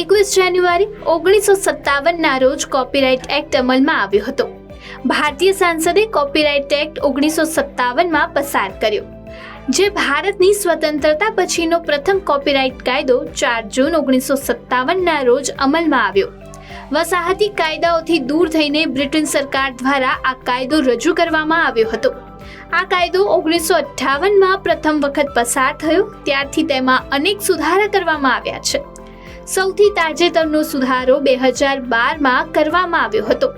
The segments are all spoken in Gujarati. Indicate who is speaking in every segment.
Speaker 1: એકવીસ જાન્યુઆરી ઓગણીસો સત્તાવનના રોજ કોપીરાઇટ એક્ટ અમલમાં આવ્યો હતો. ભારતીય સાંસદે કોપીરાઇટ એક્ટ ઓગણીસો સત્તાવનમાં પસાર કર્યો. જે ભારતની સ્વતંત્રતા પછીનો પ્રથમ કોપીરાઇટ કાયદો ચાર જૂન ઓગણીસો સત્તાવનના રોજ અમલમાં આવ્યો. વસાહતી કાયદાઓથી દૂર થઈને બ્રિટન સરકાર દ્વારા આ કાયદો રજૂ કરવામાં આવ્યો હતો. આ કાયદો ઓગણીસો અઠ્ઠાવનમાં પ્રથમ વખત પસાર થયો, ત્યારથી તેમાં અનેક સુધારા કરવામાં આવ્યા છે. સૌથી તાજેતરનો સુધારો બે હજાર બારમાં કરવામાં આવ્યો હતો.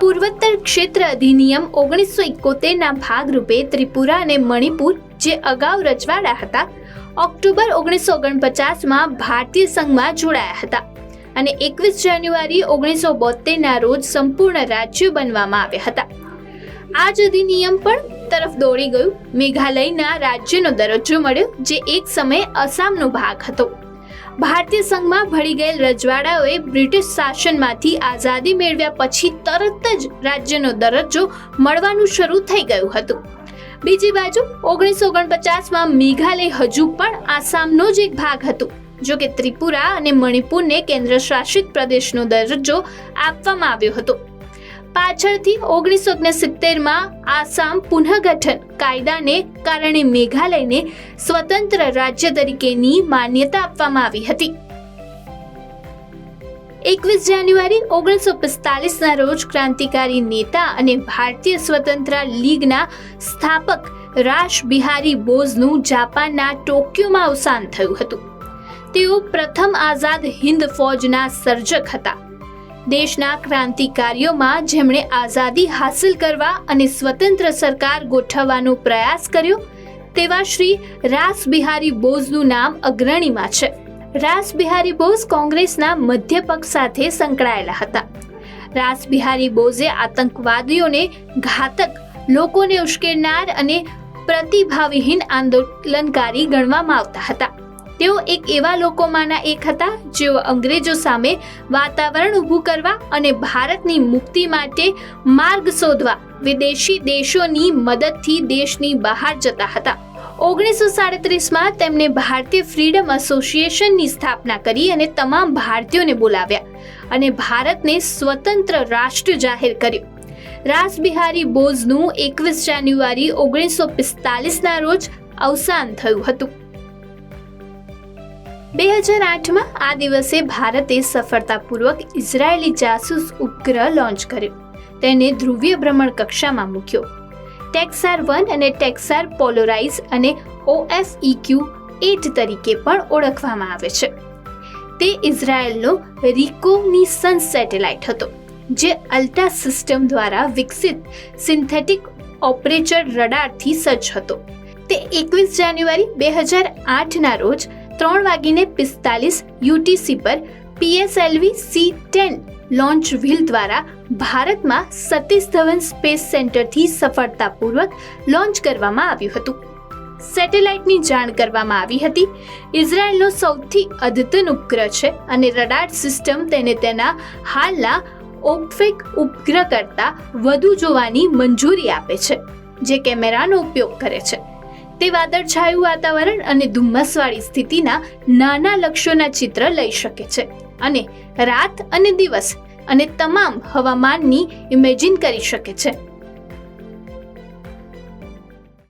Speaker 1: પૂર્વોત્તર ક્ષેત્ર અધિનિયમ ઓગણીસો એકોતેરના ભાગરૂપે ત્રિપુરા અને મણિપુર, જે અગાઉ રચવાડા હતા, ઓક્ટોબર ઓગણીસો ઓગણપચાસમાં ભારતીય સંઘમાં જોડાયા હતા અને એકવીસ જાન્યુઆરી ઓગણીસો બોતેરના રોજ સંપૂર્ણ રાજ્યો બનવામાં આવ્યા હતા. આ જ અધિનિયમ પણ તરફ દોડી ગયું. મેઘાલયના રાજ્યનો દરજ્જો મળ્યો, જે એક સમયે અસામનો ભાગ હતો. ભારતીય સંઘમાં ભળી ગયેલ રજવાડાઓએ બ્રિટિશ શાસનમાંથી આઝાદી મેળવ્યા પછી તરત જ રાજ્યનો દરજ્જો મળવાનું શરૂ થઈ ગયું હતું. બીજી બાજુ, ઓગણીસો ઓગણપચાસમાં મેઘાલય હજુ પણ આસામનો જ એક ભાગ હતો. જો કે ત્રિપુરા અને મણિપુરને કેન્દ્ર શાસિત પ્રદેશનો દરજ્જો આપવામાં આવ્યો હતો. પાછળથી ઓગણીસો સિત્તેરમાં આસામ પુનઃગઠન કાયદાને કારણે મેઘાલયને સ્વતંત્ર રાજ્ય તરીકેની માન્યતા આપવામાં આવી હતી. એકવીસ જાન્યુઆરી ઓગણીસો પિસ્તાલીસના રોજ ક્રાંતિકારી નેતા અને ભારતીય સ્વતંત્ર લીગના સ્થાપક રાશ બિહારી બોઝનું જાપાનના ટોક્યોમાં અવસાન થયું હતું. તેઓ પ્રથમ આઝાદ હિન્દ ફૌજના સર્જક હતા. દેશના ક્રાંતિકારીઓમાં જેમણે આઝાદી હાંસલ કરવા અને સ્વતંત્ર સરકાર ગોઠવવાનો પ્રયાસ કર્યો, તેવા શ્રી રાસ બિહારી બોઝનું નામ અગ્રણીમાં છે. રાસ બિહારી બોઝ કોંગ્રેસના મધ્ય પક્ષ સાથે સંકળાયેલા હતા. રાસ બિહારી બોઝે આતંકવાદીઓને ઘાતક, લોકોને ઉશ્કેરનાર અને પ્રતિભાવહીન આંદોલનકારી ગણવામાં આવતા હતા. તેઓ એક એવા લોકોમાંના એક હતા જેઓ અંગ્રેજો સામે વાતાવરણ ઊભું કરવા અને ભારતની મુક્તિ માટે માર્ગ શોધવા વિદેશી દેશોની મદદથી દેશની બહાર જતા હતા. ઓગણીસો સાડત્રીસમાં તેમણે ભારતીય ફ્રીડમ એસોસિએશનની સ્થાપના કરી અને તમામ ભારતીયોને બોલાવ્યા અને ભારતને સ્વતંત્ર રાષ્ટ્ર જાહેર કર્યું. રાસબિહારી બોઝનું એકવીસ જાન્યુઆરી ઓગણીસો પિસ્તાલીસના રોજ અવસાન થયું હતું. બે હજાર આઠમાં આ દિવસે ભારતે સફળતાપૂર્વક ઇઝરાયેલી જાસૂસ ઉપગ્રહ લોન્ચ કર્યો. તેને ધ્રુવીય ભ્રમણ કક્ષામાં મૂક્યો. ટેક્સાર વન અને ટેક્સાર પોલોરાઇઝ અને ઓએફઈક્યુ એટ તરીકે પણ ઓળખવામાં આવે છે. તે ઇઝરાયેલનો રિકોનિસન સેટેલાઇટ હતો, જે અલ્ટા સિસ્ટમ દ્વારા વિકસિત સિન્થેટિક ઓપરેચર રડારથી સજ્જ હતો. તે એકવીસ જાન્યુઆરી બે હજાર આઠના રોજ ત્રણ વાગીને પિસ્તાલીસ યુટીસી પર PSLV C ten launch vehicle દ્વારા ભારતમાં સતીશ ધવન સ્પેસ સેન્ટરથી સફળતાપૂર્વક લોન્ચ કરવામાં આવ્યું હતું. સેટેલાઇટની જાણ કરવામાં આવી હતી. ઇઝરાયેલનો સૌથી અદ્યતન ઉપગ્રહ છે અને રડાર સિસ્ટમ તેને તેના હાલના ઓપફેક ઉપગ્રહ કરતાં વધુ જોવાની મંજૂરી આપે છે, જે કેમેરાનો ઉપયોગ કરે છે. તે વાદળછાયું વાતાવરણ અને ધુમ્મસવાળી સ્થિતિના નાના લક્ષ્યોના ચિત્ર લઈ શકે છે. અને રાત અને દિવસ અને તમામ હવામાનની ઇમેજિન કરી શકે છે.